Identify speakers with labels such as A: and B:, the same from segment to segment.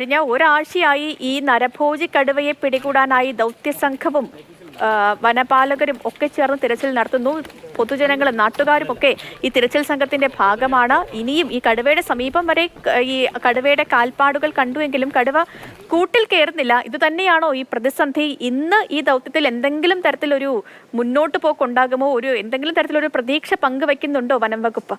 A: കഴിഞ്ഞ ഒരാഴ്ചയായി ഈ നരഭോജി കടുവയെ പിടികൂടാനായി ദൗത്യസംഘവും വനപാലകരും ഒക്കെ ചേർന്ന് തിരച്ചിൽ നടത്തുന്നു. പൊതുജനങ്ങളും നാട്ടുകാരും ഒക്കെ ഈ തിരച്ചിൽ സംഘത്തിന്റെ ഭാഗമാണ്. ഇനിയും ഈ കടുവയുടെ സമീപം വരെ ഈ കടുവയുടെ കാൽപ്പാടുകൾ കണ്ടുവെങ്കിലും കടുവ കൂട്ടിൽ കയറുന്നില്ല. ഇത് തന്നെയാണോ ഈ പ്രതിസന്ധി? ഇന്ന് ഈ ദൗത്യത്തിൽ എന്തെങ്കിലും തരത്തിലൊരു മുന്നോട്ട് പോക്കുണ്ടാകുമോ? ഒരു എന്തെങ്കിലും തരത്തിലൊരു പ്രതീക്ഷ പങ്കുവെക്കുന്നുണ്ടോ വനം വകുപ്പ്?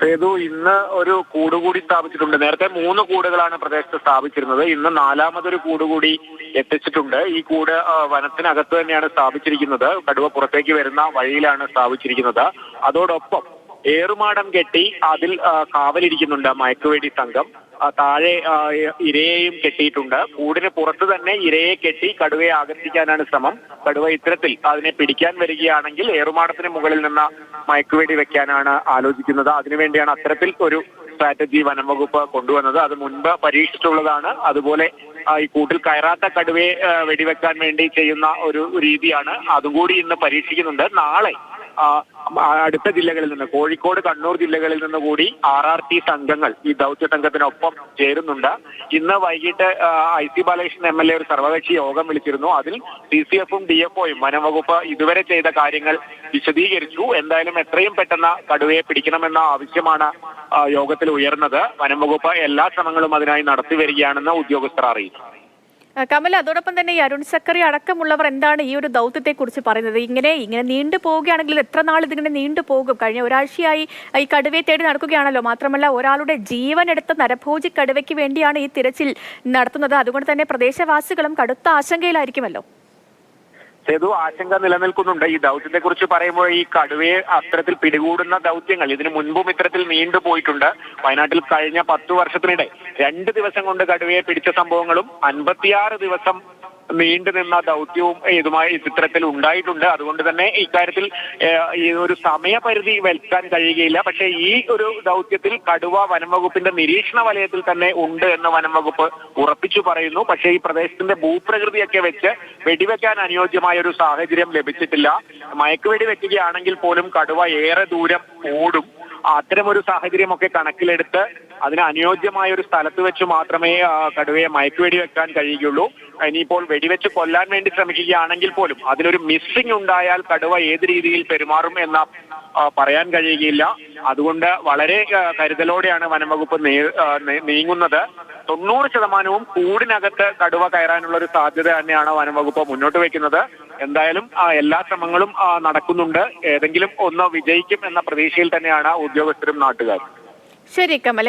B: സേതു ഇന്ന് ഒരു കൂട് കൂടി സ്ഥാപിച്ചിട്ടുണ്ട്. നേരത്തെ മൂന്ന് കൂടുകളാണ് പ്രദേശത്ത് സ്ഥാപിച്ചിരുന്നത്. ഇന്ന് നാലാമതൊരു കൂട് കൂടി എത്തിച്ചിട്ടുണ്ട്. ഈ കൂട് വനത്തിനകത്ത് തന്നെയാണ് സ്ഥാപിച്ചിരിക്കുന്നത്. കടുവ പുറത്തേക്ക് വരുന്ന വഴിയിലാണ് സ്ഥാപിച്ചിരിക്കുന്നത്. അതോടൊപ്പം ഏറുമാടം കെട്ടി അതിൽ കാവലിരിക്കുന്നുണ്ട് മയക്കുവെടി സംഘം. താഴെ ഇരയെയും കെട്ടിയിട്ടുണ്ട്. കൂടിന് പുറത്ത് തന്നെ ഇരയെ കെട്ടി കടുവയെ ആകർഷിക്കാനാണ് ശ്രമം. കടുവ ഇത്തരത്തിൽ അതിനെ പിടിക്കാൻ വരികയാണെങ്കിൽ ഏറുമാടത്തിന് മുകളിൽ നിന്ന് മയക്കുവേടി വെക്കാനാണ് ആലോചിക്കുന്നത്. അതിനുവേണ്ടിയാണ് അത്തരത്തിൽ ഒരു സ്ട്രാറ്റജി വനം വകുപ്പ് കൊണ്ടുവന്നത്. അത് മുൻപ് പരീക്ഷിച്ചിട്ടുള്ളതാണ്. അതുപോലെ ഈ കൂട്ടിൽ കയറാത്ത കടുവയെ വെടിവെക്കാൻ വേണ്ടി ചെയ്യുന്ന ഒരു രീതിയാണ്. അതും കൂടി ഇന്ന് പരീക്ഷിക്കുന്നുണ്ട്. നാളെ അടുത്ത ജില്ലകളിൽ നിന്ന് കോഴിക്കോട് കണ്ണൂർ ജില്ലകളിൽ നിന്ന് കൂടി ആർ ആർ ടി സംഘങ്ങൾ ഈ ദൗത്യ സംഘത്തിനൊപ്പം ചേരുന്നുണ്ട്. ഇന്ന് വൈകിട്ട് I C Balakrishnan M L A ഒരു സർവകക്ഷി യോഗം വിളിച്ചിരുന്നു. അതിൽ സി സി എഫും ഡി എഫ്ഒയും വനംവകുപ്പ് ഇതുവരെ ചെയ്ത കാര്യങ്ങൾ വിശദീകരിച്ചു. എന്തായാലും എത്രയും പെട്ടെന്ന് കടുവയെ പിടിക്കണമെന്ന ആവശ്യമാണ് യോഗത്തിൽ ഉയർന്നത്. വനംവകുപ്പ് എല്ലാ ശ്രമങ്ങളും അതിനായി നടത്തി വരികയാണെന്ന് ഉദ്യോഗസ്ഥർ അറിയിച്ചു.
A: ആ, കമൽ അതോടൊപ്പം തന്നെ ഈ അരുൺ സക്കറി അടക്കമുള്ളവർ എന്താണ് ഈ ഒരു ദൗത്യത്തെ കുറിച്ച് പറയുന്നത്? ഇങ്ങനെ ഇങ്ങനെ നീണ്ടു പോവുകയാണെങ്കിൽ എത്ര നാൾ ഇതിങ്ങനെ നീണ്ടു പോകും? കഴിഞ്ഞ ഒരാഴ്ചയായി ഈ കടുവയെ തേടി നടക്കുകയാണല്ലോ. മാത്രമല്ല ഒരാളുടെ ജീവൻ എടുത്ത നരഭോജി കടുവയ്ക്ക് വേണ്ടിയാണ് ഈ തിരച്ചിൽ നടത്തുന്നത്. അതുകൊണ്ട് തന്നെ പ്രദേശവാസികളും കടുത്ത ആശങ്കയിലായിരിക്കുമല്ലോ.
B: സേതു ആശങ്ക നിലനിൽക്കുന്നുണ്ട്. ഈ ദൗത്യത്തെ കുറിച്ച് പറയുമ്പോൾ ഈ കടുവയെ അത്തരത്തിൽ പിടികൂടുന്ന ദൗത്യങ്ങൾ ഇതിനു മുൻപും ഇത്തരത്തിൽ നീണ്ടുപോയിട്ടുണ്ട് വയനാട്ടിൽ കഴിഞ്ഞ പത്തു വർഷത്തിനിടെ രണ്ട് ദിവസം കൊണ്ട് കടുവയെ പിടിച്ച സംഭവങ്ങളും അൻപത്തിയാറ് ദിവസം നീണ്ടു നിന്ന ദൗത്യവും ഇതുമായി ചിത്രത്തിൽ ഉണ്ടായിട്ടുണ്ട്. അതുകൊണ്ട് തന്നെ ഇക്കാര്യത്തിൽ ഒരു സമയപരിധി വെൽക്കാൻ കഴിയുകയില്ല. പക്ഷേ ഈ ഒരു ദൗത്യത്തിൽ കടുവ വനംവകുപ്പിന്റെ നിരീക്ഷണ വലയത്തിൽ തന്നെ ഉണ്ട് എന്ന് വനംവകുപ്പ് ഉറപ്പിച്ചു പറയുന്നു. പക്ഷേ ഈ പ്രദേശത്തിന്റെ ഭൂപ്രകൃതിയൊക്കെ വെച്ച് വെടിവെക്കാൻ അനുയോജ്യമായ ഒരു സാഹചര്യം ലഭിച്ചിട്ടില്ല. മയക്കുവെടി വെക്കുകയാണെങ്കിൽ പോലും കടുവ ഏറെ ദൂരം ഓടും. അത്തരമൊരു സാഹചര്യമൊക്കെ കണക്കിലെടുത്ത് അതിന് അനുയോജ്യമായ ഒരു സ്ഥലത്ത് വെച്ച് മാത്രമേ കടുവയെ മയക്കുവെടി വെക്കാൻ കഴിയുകയുള്ളൂ. ഇനിയിപ്പോൾ വെടിവെച്ച് കൊല്ലാൻ വേണ്ടി ശ്രമിക്കുകയാണെങ്കിൽ പോലും അതിലൊരു മിസ്സിംഗ് ഉണ്ടായാൽ കടുവ ഏത് രീതിയിൽ പെരുമാറും എന്ന പറയാൻ കഴിയുകയില്ല. അതുകൊണ്ട് വളരെ കരുതലോടെയാണ് വനംവകുപ്പ് നീങ്ങുന്നത്. തൊണ്ണൂറ് ശതമാനവും കൂടിനകത്ത് കടുവ കയറാനുള്ള ഒരു സാധ്യത തന്നെയാണ് വനംവകുപ്പ് മുന്നോട്ട് വെക്കുന്നത്. എന്തായാലും എല്ലാ ശ്രമങ്ങളും നടക്കുന്നുണ്ട്. ഏതെങ്കിലും ഒന്ന് വിജയിക്കും എന്ന പ്രതീക്ഷയിൽ തന്നെയാണ് ഉദ്യോഗസ്ഥരും നാട്ടുകാരും.
A: ശരി കമൽ